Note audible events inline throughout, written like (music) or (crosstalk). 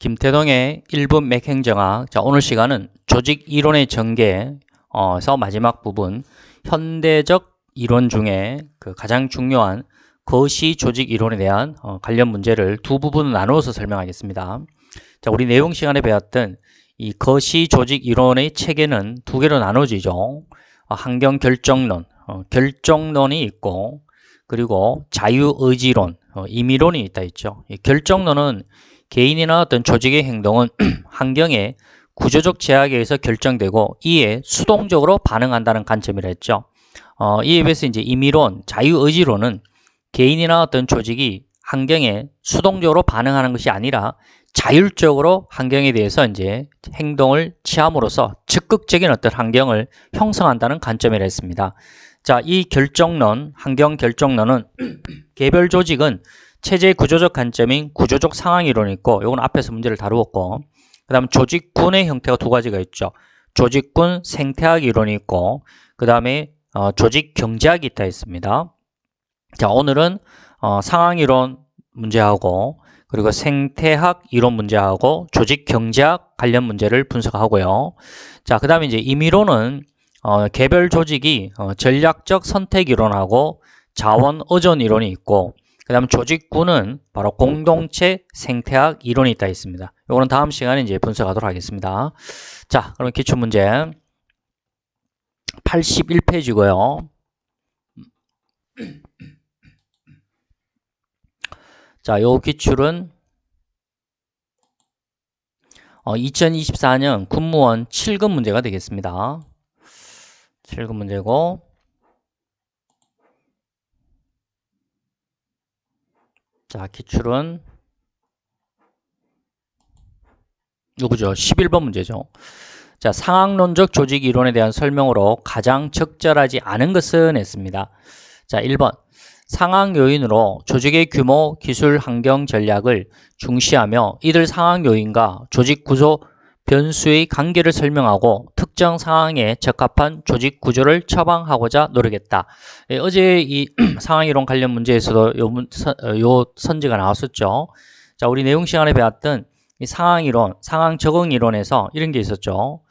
김태동의 1분 맥행정학. 자, 오늘 시간은 조직 이론의 전개에서 마지막 부분 현대적 이론 중에 그 가장 중요한 거시 조직 이론에 대한 어, 관련 문제를 두 부분으로 나누어서 설명하겠습니다. 자, 우리 내용 시간에 배웠던 이 거시 조직 이론의 체계는 두 개로 나눠지죠. 어, 환경 결정론, 어, 결정론이 있고 그리고 자유의지론, 어, 임의론이 있다. 이 결정론은 개인이나 어떤 조직의 행동은 (clears throat) 환경의 구조적 제약에 의해서 결정되고 이에 수동적으로 반응한다는 관점이라 했죠. 어, 이에 비해서 이제 임의론, 자유의지론은 개인이나 어떤 조직이 환경에 수동적으로 반응하는 것이 아니라 자율적으로 환경에 대해서 이제 행동을 취함으로써 적극적인 어떤 환경을 형성한다는 관점이라 했습니다. 자, 이 결정론, 환경 결정론은 (clears throat) 개별 조직은 체제 구조적 관점인 구조적 상황 이론이 있고 이건 앞에서 문제를 다루었고 그 다음 조직군의 형태가 두 가지가 있죠. 조직군 생태학 이론이 있고 그 다음에 어, 조직 경제학이 있다 있습니다. 자 오늘은 어, 상황 이론 문제하고 그리고 생태학 이론 문제하고 조직 경제학 관련 문제를 분석하고요. 자, 그 다음에 이제 임의론은 어, 개별 조직이 어, 전략적 선택 이론하고 자원 의존 이론이 있고 그 다음 조직구는 바로 공동체 생태학 이론이 있다 있습니다. 이거는 다음 시간에 이제 분석하도록 하겠습니다. 자, 그럼 기출문제 81페이지고요. 자, 요 기출은 어, 2024년 군무원 7급 문제가 되겠습니다. 7급 문제고 자, 기출은 요거죠. 11번 문제죠. 자, 상황론적 조직 이론에 대한 설명으로 가장 적절하지 않은 것은 했습니다. 자, 1번. 상황 요인으로 조직의 규모, 기술, 환경 전략을 중시하며 이들 상황 요인과 조직 구조 변수의 관계를 설명하고 특정 상황에 적합한 조직 구조를 처방하고자 노력했다. 예, 어제 이 (clears throat) 상황 이론 관련 문제에서도 요, 문, 선, 어, 요 선지가 나왔었죠. 자, 우리 내용 시간에 배웠던 이 상황 이론, 상황 적응 이론에서 이런 게 있었죠.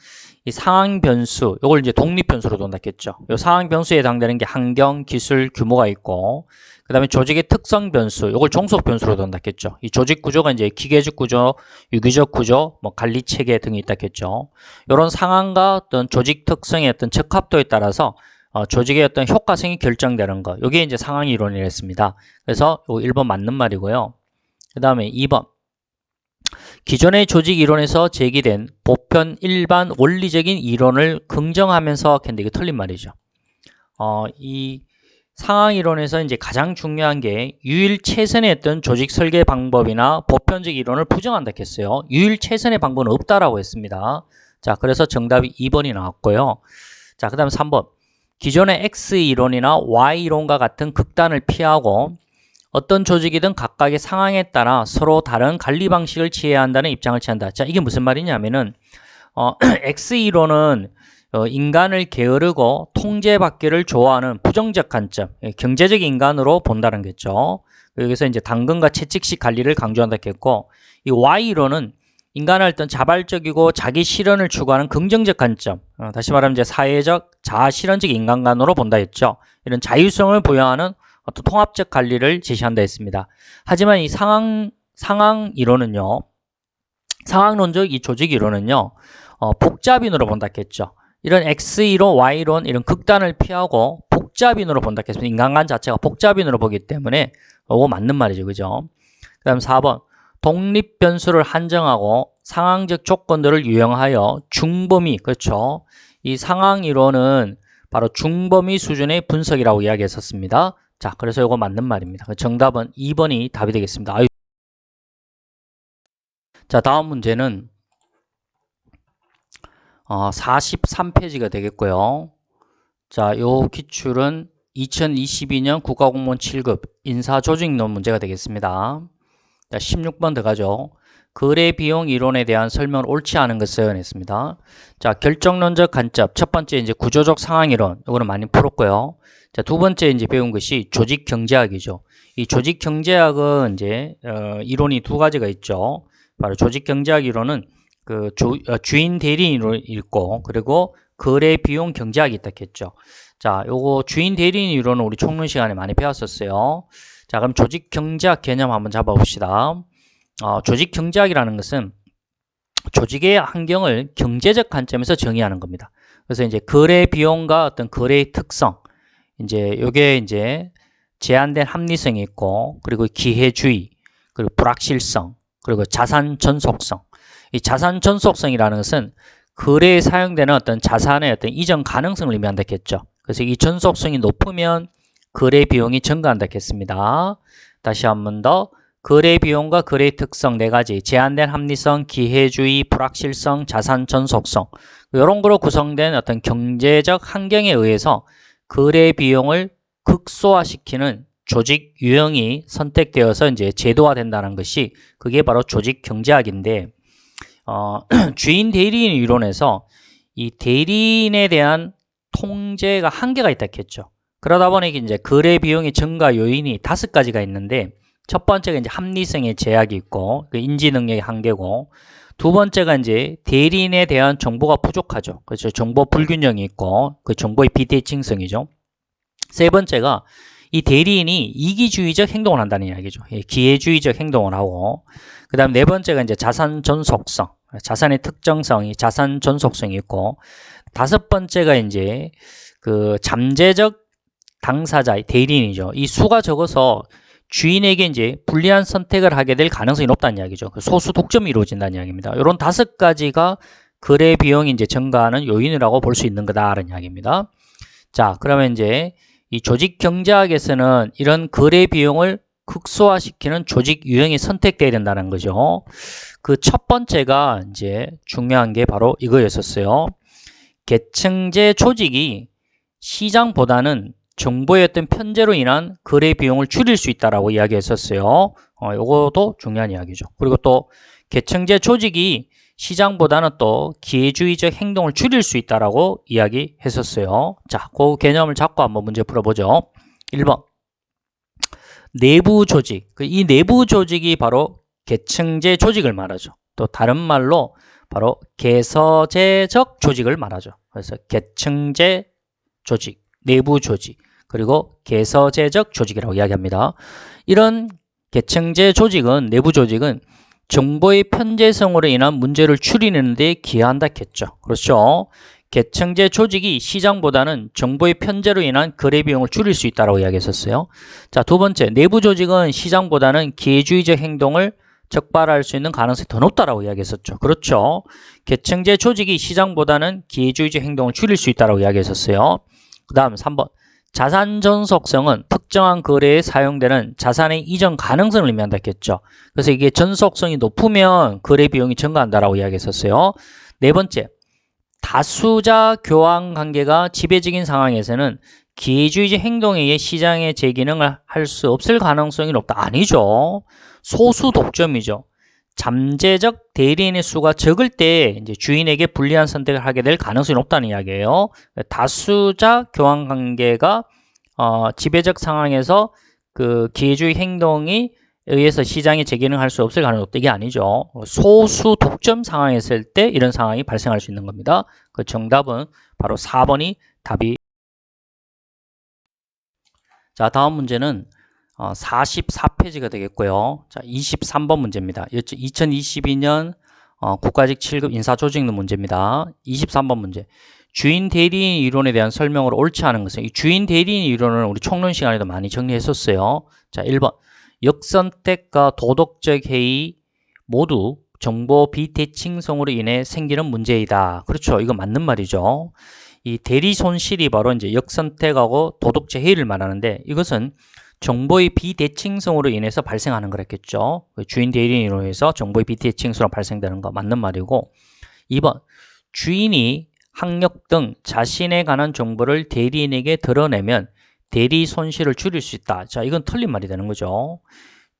이 상황 변수, 이걸 이제 독립 변수로 돈다겠죠. 이 상황 변수에 해당되는 게 환경, 기술, 규모가 있고, 그 다음에 조직의 특성 변수, 이걸 종속 변수로 돈다겠죠. 이 조직 구조가 이제 기계적 구조, 유기적 구조, 뭐 관리 체계 등이 있다겠죠. 이런 상황과 어떤 조직 특성의 어떤 적합도에 따라서 어, 조직의 어떤 효과성이 결정되는 거. 이게 이제 상황 이론이랬습니다. 그래서 요 1번 맞는 말이고요. 그 다음에 2번. 기존의 조직 이론에서 제기된 보편 일반 원리적인 이론을 긍정하면서 근데 이게 틀린 말이죠. 어, 이 상황 이론에서 이제 가장 중요한 게 유일 최선의 어떤 조직 설계 방법이나 보편적 이론을 부정한다 했어요. 유일 최선의 방법은 없다라고 했습니다. 자, 그래서 정답이 2번이 나왔고요. 자, 그다음 3번. 기존의 X 이론이나 Y 이론과 같은 극단을 피하고 어떤 조직이든 각각의 상황에 따라 서로 다른 관리 방식을 취해야 한다는 입장을 취한다. 자, 이게 무슨 말이냐면은 어, (clears throat) X 이론은 어, 인간을 게으르고 통제받기를 좋아하는 부정적 관점, 예, 경제적 인간으로 본다는 거죠. 여기서 이제 당근과 채찍식 관리를 강조한다 했고, 이 Y로는 인간을 어떤 자발적이고 자기 실현을 추구하는 긍정적 관점, 어, 다시 말하면 이제 사회적 자아 실현적 인간관으로 본다 했죠. 이런 자율성을 부여하는 어떤 통합적 관리를 제시한다 했습니다. 하지만 이 상황 상황 이론은요, 상황론적 이 조직 이론은요, 어, 복잡인으로 본다 했죠. 이런 X 이론, Y 이론 이런 극단을 피하고 복잡인으로 본다 했습니다. 인간관 자체가 복잡인으로 보기 때문에 이거 맞는 말이죠. 그죠? 그 다음 4번. 독립 변수를 한정하고 상황적 조건들을 유형하여 중범위, 그렇죠. 이 상황 이론은 바로 중범위 수준의 분석이라고 이야기했었습니다. 자, 그래서 이거 맞는 말입니다. 정답은 2번이 답이 되겠습니다. 아유. 자, 다음 문제는 어, 43페이지가 되겠고요. 자, 요 기출은 2022년 국가공무원 7급 인사조직론 문제가 되겠습니다. 자, 16번 들어가죠. 거래 비용 이론에 대한 설명을 옳지 않은 것은 했습니다. 자, 결정론적 관점. 첫 번째 이제 구조적 상황 이론. 이거는 많이 풀었고요. 자, 두 번째 이제 배운 것이 조직 경제학이죠. 이 조직 경제학은 이제 어, 이론이 두 가지가 있죠. 바로 조직 경제학 이론은 그 조- 어, 주인 대리인으로 읽고 그리고 거래 비용 경제학이 있다 했죠. 자, 요거 주인 대리인 이론은 우리 총론 시간에 많이 배웠었어요. 자, 그럼 조직 경제학 개념 한번 잡아 봅시다. 어, 조직 경제학이라는 것은 조직의 환경을 경제적 관점에서 정의하는 겁니다. 그래서 이제 거래 비용과 어떤 거래의 특성, 이제 요게 이제 제한된 합리성이 있고, 그리고 기회주의, 그리고 불확실성, 그리고 자산 전속성. 이 자산 전속성이라는 것은 거래에 사용되는 어떤 자산의 어떤 이전 가능성을 의미한다 했죠. 그래서 이 전속성이 높으면 거래 비용이 증가한다 했습니다. 다시 한 번 더. 거래 비용과 거래의 특성 네 가지 제한된 합리성, 기회주의, 불확실성, 자산 전속성 이런 거로 구성된 어떤 경제적 환경에 의해서 거래 비용을 극소화시키는 조직 유형이 선택되어서 이제 제도화된다는 것이 그게 바로 조직 경제학인데 어, (clears throat) 주인 대리인 이론에서 이 대리인에 대한 통제가 한계가 있다 했죠. 그러다 보니 이제 거래 비용의 증가 요인이 다섯 가지가 있는데 첫 번째가 이제 합리성의 제약이 있고 그 인지 능력의 한계고 두 번째가 이제 대리인에 대한 정보가 부족하죠. 그렇죠. 정보 불균형이 있고 그 정보의 비대칭성이죠. 세 번째가 이 대리인이 이기주의적 행동을 한다는 이야기죠. 예, 기회주의적 행동을 하고 그 다음 네 번째가 이제 자산 전속성, 자산의 특정성이 자산 전속성이 있고 다섯 번째가 이제 그 잠재적 당사자 대리인이죠. 이 수가 적어서 주인에게 이제 불리한 선택을 하게 될 가능성이 높다는 이야기죠. 그 소수 독점이 이루어진다는 이야기입니다. 이런 다섯 가지가 거래 비용이 이제 증가하는 요인이라고 볼 수 있는 거다라는 이야기입니다. 자, 그러면 이제 이 조직 경제학에서는 이런 거래 비용을 극소화시키는 조직 유형이 선택돼야 된다는 거죠. 그 첫 번째가 이제 중요한 게 바로 이거였었어요. 계층제 조직이 시장보다는 정보의 어떤 편제로 인한 거래 비용을 줄일 수 있다라고 이야기했었어요. 어, 요것도 중요한 이야기죠. 그리고 또 계층제 조직이 시장보다는 또 기회주의적 행동을 줄일 수 있다라고 이야기했었어요. 자, 그 개념을 잡고 한번 문제 풀어보죠. 1번. 내부 조직. 그이 내부 조직이 바로 계층제 조직을 말하죠. 또 다른 말로 바로 개서제적 조직을 말하죠. 그래서 계층제 조직, 내부 조직, 그리고 개서제적 조직이라고 이야기합니다. 이런 계층제 조직은 내부 조직은 정보의 편제성으로 인한 문제를 추리는 데 기여한다 했죠. 그렇죠? 계층제 조직이 시장보다는 정보의 편제로 인한 거래 비용을 줄일 수 있다고 이야기했었어요. 자, 두 번째, 내부 조직은 시장보다는 기회주의적 행동을 적발할 수 있는 가능성이 더 높다라고 이야기했었죠. 그렇죠? 계층제 조직이 시장보다는 기회주의적 행동을 줄일 수 있다고 이야기했었어요. 그 다음 3번. 자산 전속성은 특정한 거래에 사용되는 자산의 이전 가능성을 의미한다 했죠. 그래서 이게 전속성이 높으면 거래 비용이 증가한다라고 이야기했었어요. 네 번째. 다수자 교환 관계가 지배적인 상황에서는 기회주의적 행동에 의해 시장의 재기능을 할 수 없을 가능성이 높다. 아니죠. 소수 독점이죠. 잠재적 대리인의 수가 적을 때 이제 주인에게 불리한 선택을 하게 될 가능성이 높다는 이야기예요. 다수자 교환 관계가 어, 지배적 상황에서 그 기회주의 행동이 의해서 시장이 재기능할 수 없을 가능성이 높다. 이게 아니죠. 소수 독점 상황에 있을 때 이런 상황이 발생할 수 있는 겁니다. 그 정답은 바로 4번이 답이 자 다음 문제는 어, 44페이지가 되겠고요. 자, 23번 문제입니다. 2022년 어, 국가직 7급 인사조직론 문제입니다. 23번 문제. 주인 대리인 이론에 대한 설명으로 옳지 않은 것은 이 주인 대리인 이론을 우리 총론 시간에도 많이 정리했었어요. 자, 1번. 역선택과 도덕적 해이 모두 정보 비대칭성으로 인해 생기는 문제이다. 그렇죠. 이거 맞는 말이죠. 이 대리 손실이 바로 이제 역선택하고 도덕적 해이를 말하는데 이것은 정보의 비대칭성으로 인해서 발생하는 거랬겠죠. 그 주인 대리인으로 해서 정보의 비대칭성으로 발생되는 거 맞는 말이고 2번 주인이 학력 등 자신에 관한 정보를 대리인에게 드러내면 대리 손실을 줄일 수 있다. 자, 이건 틀린 말이 되는 거죠.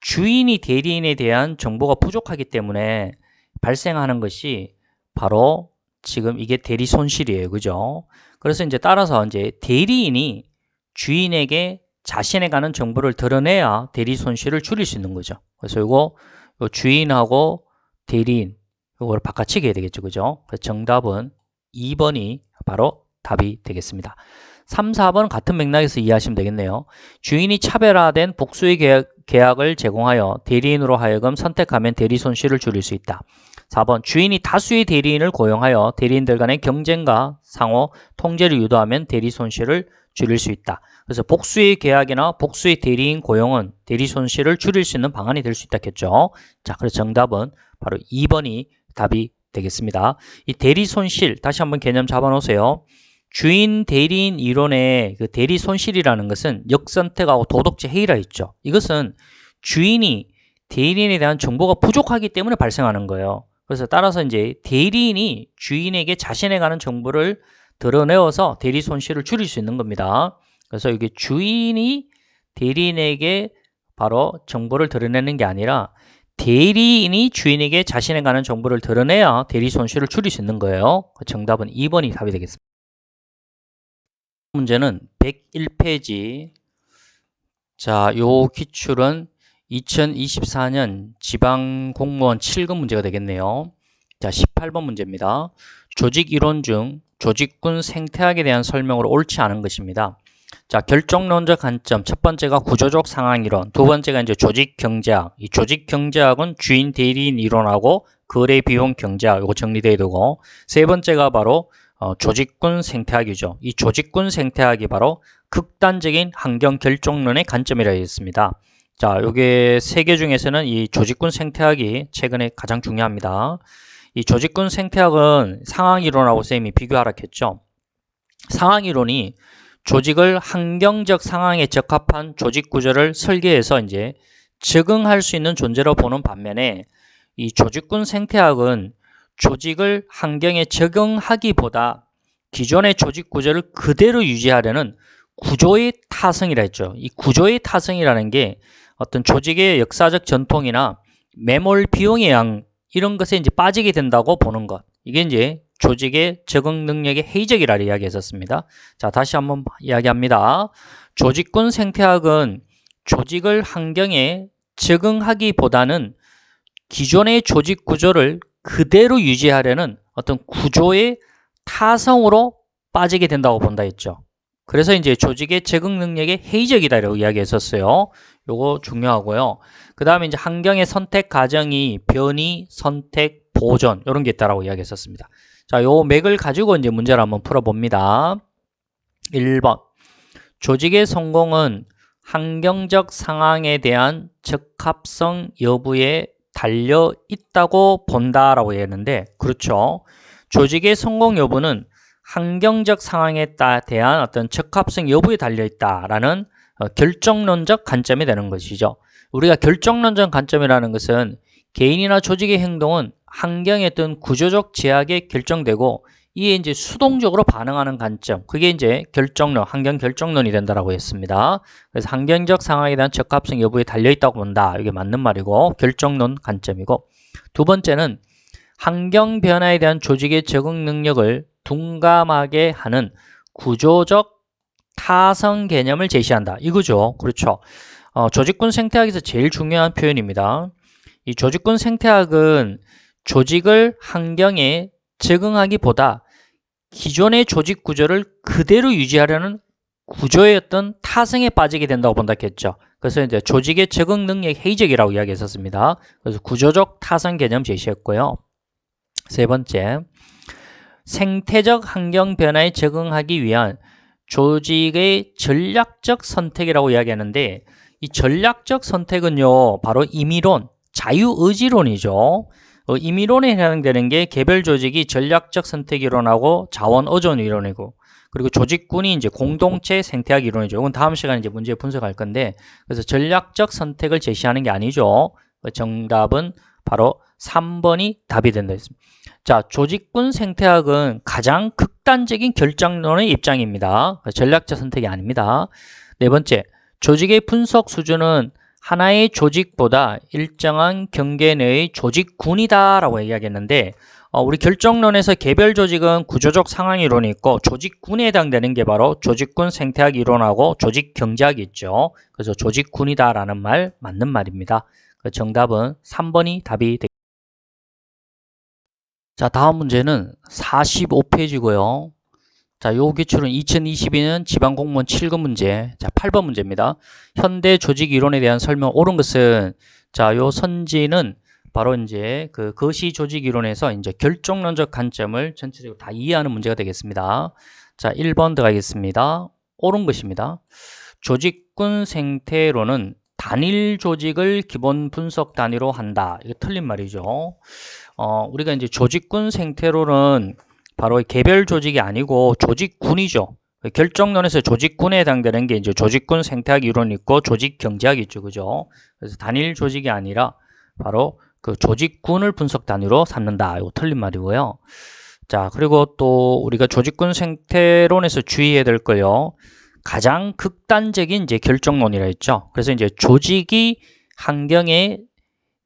주인이 대리인에 대한 정보가 부족하기 때문에 발생하는 것이 바로 지금 이게 대리 손실이에요. 그죠? 그래서 이제 따라서 이제 대리인이 주인에게 자신에 관한 정보를 드러내야 대리 손실을 줄일 수 있는 거죠. 그래서 이거 요 주인하고 대리인 이걸 바꿔치기 해야 되겠죠. 그죠? 그래서 정답은 2번이 바로 답이 되겠습니다. 3, 4번은 같은 맥락에서 이해하시면 되겠네요. 주인이 차별화된 복수의 계약, 계약 을 제공하여 대리인으로 하여금 선택하면 대리 손실을 줄일 수 있다. 4번 주인이 다수의 대리인을 고용하여 대리인들 간의 경쟁과 상호 통제를 유도하면 대리 손실을 줄일 수 있다. 그래서 복수의 계약이나 복수의 대리인 고용은 대리 손실을 줄일 수 있는 방안이 될 수 있다겠죠. 자, 그래서 정답은 바로 2번이 답이 되겠습니다. 이 대리 손실 다시 한번 개념 잡아 놓으세요. 주인 대리인 이론의 그 대리 손실이라는 것은 역선택하고 도덕적 해이라 했죠. 이것은 주인이 대리인에 대한 정보가 부족하기 때문에 발생하는 거예요. 그래서 따라서 이제 대리인이 주인에게 자신에 관한 정보를 드러내어서 대리 손실을 줄일 수 있는 겁니다. 그래서 이게 주인이 대리인에게 바로 정보를 드러내는 게 아니라 대리인이 주인에게 자신에 관한 정보를 드러내야 대리 손실을 줄일 수 있는 거예요. 그 정답은 2번이 답이 되겠습니다. 문제는 101페이지. 자, 요 기출은 2024년 지방 공무원 7급 문제가 되겠네요. 자, 18번 문제입니다. 조직 이론 중 조직군 생태학에 대한 설명으로 옳지 않은 것입니다. 자, 결정론적 관점. 첫 번째가 구조적 상황 이론. 두 번째가 이제 조직 경제학. 이 조직 경제학은 주인 대리인 이론하고 거래 비용 경제학. 이거 정리돼야 되고. 세 번째가 바로 어, 조직군 생태학이죠. 이 조직군 생태학이 바로 극단적인 환경 결정론의 관점이라 했습니다. 자, 요게 세 개 중에서는 이 조직군 생태학이 최근에 가장 중요합니다. 이 조직군 생태학은 상황 이론하고 쌤이 비교하라 했죠. 상황 이론이 조직을 환경적 상황에 적합한 조직 구조를 설계해서 이제 적응할 수 있는 존재로 보는 반면에 이 조직군 생태학은 조직을 환경에 적응하기보다 기존의 조직 구조를 그대로 유지하려는 구조의 타성이라 했죠. 이 구조의 타성이라는 게 어떤 조직의 역사적 전통이나 매몰 비용의 양 이런 것에 이제 빠지게 된다고 보는 것. 이게 이제 조직의 적응 능력의 해이적이라 이야기했었습니다. 자, 다시 한번 이야기합니다. 조직군 생태학은 조직을 환경에 적응하기보다는 기존의 조직 구조를 그대로 유지하려는 어떤 구조의 타성으로 빠지게 된다고 본다 했죠. 그래서 이제 조직의 적응 능력이 회의적이다라고 이야기했었어요. 요거 중요하고요. 그 다음에 이제 환경의 선택 과정이 변이, 선택, 보존 이런 게 있다라고 이야기했었습니다. 자, 요 맥을 가지고 이제 문제를 한번 풀어봅니다. 1번 조직의 성공은 환경적 상황에 대한 적합성 여부에 달려 있다고 본다라고 했는데 그렇죠. 조직의 성공 여부는 환경적 상황에 대한 어떤 적합성 여부에 달려 있다라는 어, 결정론적 관점이 되는 것이죠. 우리가 결정론적 관점이라는 것은 개인이나 조직의 행동은 환경의 어떤 구조적 제약에 결정되고 이에 이제 수동적으로 반응하는 관점 그게 이제 결정론, 환경 결정론이 된다라고 했습니다. 그래서 환경적 상황에 대한 적합성 여부에 달려 있다고 본다. 이게 맞는 말이고 결정론 관점이고 두 번째는 환경 변화에 대한 조직의 적응 능력을 둔감하게 하는 구조적 타성 개념을 제시한다. 이거죠. 그렇죠. 어, 조직군 생태학에서 제일 중요한 표현입니다. 이 조직군 생태학은 조직을 환경에 적응하기보다 기존의 조직 구조를 그대로 유지하려는 어떤 타성에 빠지게 된다고 본다 했죠. 그래서 이제 조직의 적응 능력 회의적이라고 이야기했었습니다. 그래서 구조적 타성 개념 제시했고요. 세 번째, 생태적 환경 변화에 적응하기 위한 조직의 전략적 선택이라고 이야기하는데 이 전략적 선택은요, 바로 임의론, 자유의지론이죠. 어, 임의론에 해당되는 게 개별 조직이 전략적 선택 이론하고 자원 의존 이론이고 그리고 조직군이 이제 공동체 생태학 이론이죠. 이건 다음 시간에 이제 문제 분석할 건데 그래서 전략적 선택을 제시하는 게 아니죠. 그 정답은 바로 3번이 답이 된다 했습니다. 자, 조직군 생태학은 가장 극 단적인 결정론의 입장입니다. 전략적 선택이 아닙니다. 네 번째, 조직의 분석 수준은 하나의 조직보다 일정한 경계 내의 조직군이다 라고 이야기했는데 어, 우리 결정론에서 개별 조직은 구조적 상황 이론이 있고 조직군에 해당되는 게 바로 조직군 생태학 이론하고 조직 경제학이 있죠. 그래서 조직군이다라는 말 맞는 말입니다. 그 정답은 3번이 답이 되겠습니다. 자, 다음 문제는 45페이지고요. 자, 요 기출은 2022년 지방공무원 7급 문제. 자, 8번 문제입니다. 현대 조직 이론에 대한 설명 옳은 것은 자, 요 선지는 바로 이제 그 거시 조직 이론에서 이제 결정론적 관점을 전체적으로 다 이해하는 문제가 되겠습니다. 자, 1번 들어가겠습니다. 옳은 것입니다. 조직군 생태론은 단일 조직을 기본 분석 단위로 한다. 이거 틀린 말이죠. 어, 우리가 이제 조직군 생태론은 바로 개별 조직이 아니고 조직군이죠. 결정론에서 조직군에 해당되는 게 이제 조직군 생태학 이론이 있고 조직 경제학이 있죠. 그죠? 그래서 단일 조직이 아니라 바로 그 조직군을 분석 단위로 삼는다. 이거 틀린 말이고요. 자, 그리고 또 우리가 조직군 생태론에서 주의해야 될 거요. 가장 극단적인 이제 결정론이라 했죠. 그래서 이제 조직이 환경에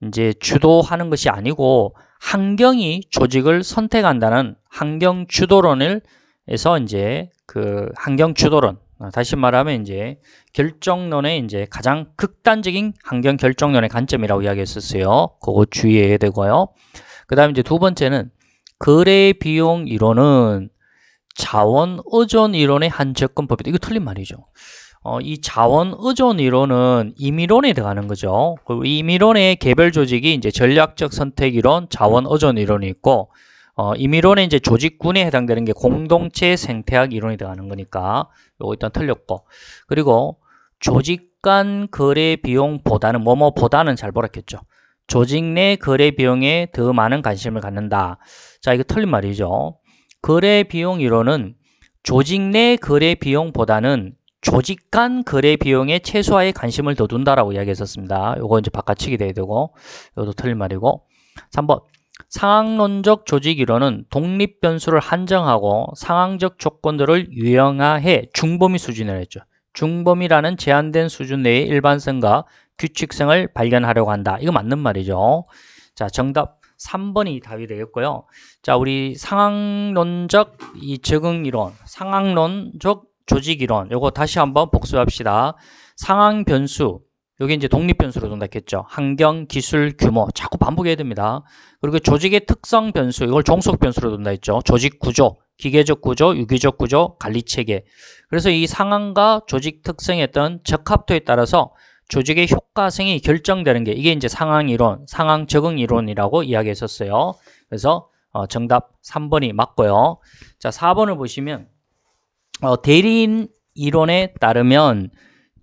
이제 주도하는 것이 아니고 환경이 조직을 선택한다는 환경 주도론을 해서 이제 그 환경 주도론 아, 다시 말하면 이제 결정론의 이제 가장 극단적인 환경 결정론의 관점이라고 이야기했었어요. 그거 주의해야 되고요. 그다음에 이제 두 번째는 거래 비용 이론은 자원 의존 이론의 한 접근법이다. 이거 틀린 말이죠. 어, 이 자원 의존 이론은 임의론에 들어가는 거죠. 그 임의론의 개별 조직이 이제 전략적 선택 이론, 자원 의존 이론이 있고 어, 임의론의 이제 조직군에 해당되는 게 공동체 생태학 이론이 들어가는 거니까 요거 일단 틀렸고 그리고 조직 간 거래 비용보다는 뭐뭐보다는 잘 보았겠죠. 조직 내 거래 비용에 더 많은 관심을 갖는다. 자, 이거 틀린 말이죠. 거래 비용 이론은 조직 내 거래 비용보다는 조직 간 거래 비용의 최소화에 관심을 더 둔다라고 이야기했었습니다. 요거 이제 바꿔치기 돼야 되고, 이것도 틀린 말이고. 3번. 상황론적 조직 이론은 독립 변수를 한정하고 상황적 조건들을 유형화해 중범위 수준을 했죠. 중범위라는 제한된 수준 내의 일반성과 규칙성을 발견하려고 한다. 이거 맞는 말이죠. 자, 정답 3번이 답이 되겠고요. 자, 우리 상황론적 이 적응 이론, 상황론적 조직 이론, 요거 다시 한번 복습합시다. 상황 변수, 여기 이제 독립 변수로 돈다했죠 환경, 기술, 규모 자꾸 반복해야 됩니다. 그리고 조직의 특성 변수, 이걸 종속 변수로 돈다 했죠. 조직 구조, 기계적 구조, 유기적 구조, 관리 체계. 그래서 이 상황과 조직 특성의 어떤 적합도에 따라서 조직의 효과성이 결정되는 게 이게 이제 상황 이론, 상황 적응 이론이라고 이야기했었어요. 그래서 어, 정답 3번이 맞고요. 자, 4번을 보시면 어, 대리인 이론에 따르면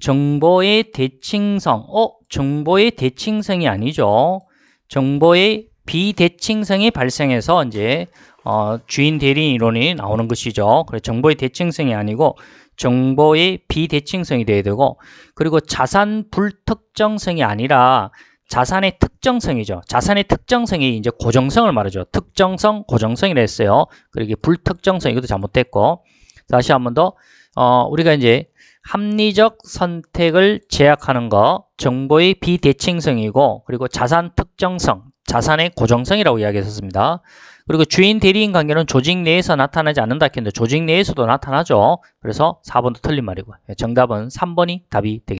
정보의 대칭성, 어? 정보의 대칭성이 아니죠. 정보의 비대칭성이 발생해서 이제 어, 주인 대리인 이론이 나오는 것이죠. 그래서 정보의 대칭성이 아니고 정보의 비대칭성이 돼야 되고 그리고 자산 불특정성이 아니라 자산의 특정성이죠. 자산의 특정성이 이제 고정성을 말하죠. 특정성, 고정성이라 했어요. 그리고 불특정성 이것도 잘못됐고 다시 한 번 더 어, 우리가 이제 합리적 선택을 제약하는 거 정보의 비대칭성이고 그리고 자산 특정성, 자산의 고정성이라고 이야기했었습니다. 그리고 주인 대리인 관계는 조직 내에서 나타나지 않는다 했는데 조직 내에서도 나타나죠. 그래서 4번도 틀린 말이고 정답은 3번이 답이 되겠습니다.